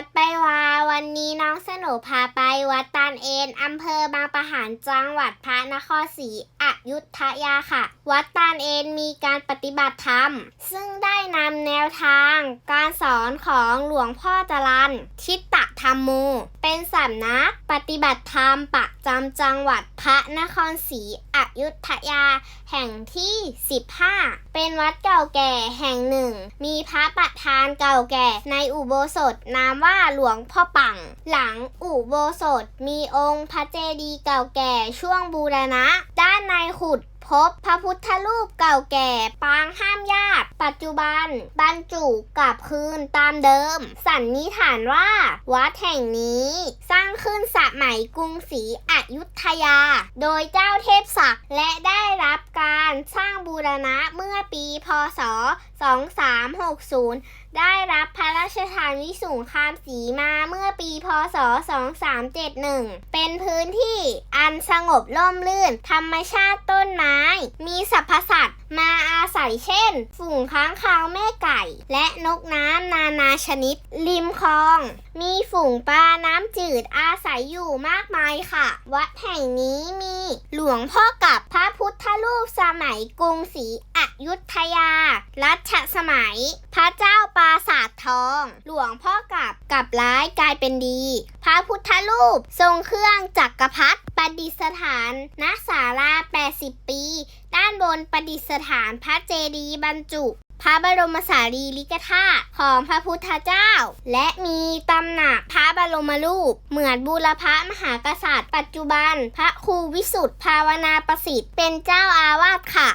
วัดไปวา วันนี้น้องสนุพาไปวัดตาลเอ็นอำเภอบางปะหานจังหวัดพระนครศรีอยุธยาค่ะ วัดตาลเอ็นมีการปฏิบัติธรรม ซึ่งได้นำแนวทาง การสอนของหลวงพ่อจรันทิศ ธรรมโม เป็นสำนักปฏิบัติธรรมประจำจังหวัดพระนครศรีอยุธยา แห่งที่ 15 เป็นวัดเก่าแก่แห่งหนึ่ง มีพระประธานเก่าแก่ในอุโบสถนามว่าหลวงพ่อปัง หลังอุโบสถมีองค์พระเจดีย์เก่าแก่ช่วงบูรณะ ด้านในขุด พบพระพุทธรูปเก่าแก่ปางห้ามญาติ ปัจจุบัน บรรจุกลับคืนตามเดิม สันนิษฐานว่า วัดแห่งนี้สร้างขึ้นสมัยกรุงศรีอยุธยา โดยเจ้าเทพศักดิ์และได้รับการสร้างบูรณะเมื่อปีพศ 2360 ได้รับพระราชทานวิสุงคามสีมาเมื่อปีพศ 2371 เป็นพื้นที่ันสงบร่มรื่น ธรรมชาติต้นไม้ มีสรรพสัตว์มาอาศัยเช่น ฝูงค้างคาวแม่ไก่ และนกน้ำนานาชนิด ริมคลอง มีฝูงปลาน้ำจืดอาศัยอยู่มากมายค่ะ วัดแห่งนี้มีหลวงพ่อกับพระพุทธรูปสมัยกรุงศรีอยุธยา รัชสมัย พระเจ้าปราสาททอง หลวงพ่อกับกับร้ายกลายเป็นดี พระพุทธรูปทรงเครื่องจักรพรรดิ ประดิษฐานณศาลา 80 ปี ด้านบนประดิษฐานพระเจดีย์บรรจุ พระบรมสารีริกธาตุของพระพุทธเจ้า และมีตำหนักพระบรมรูป เหมือนบูรพมหากษัตริย์ ปัจจุบัน พระครูวิสุทธภาวนาประสิทธิ์เป็นเจ้าอาวาสค่ะ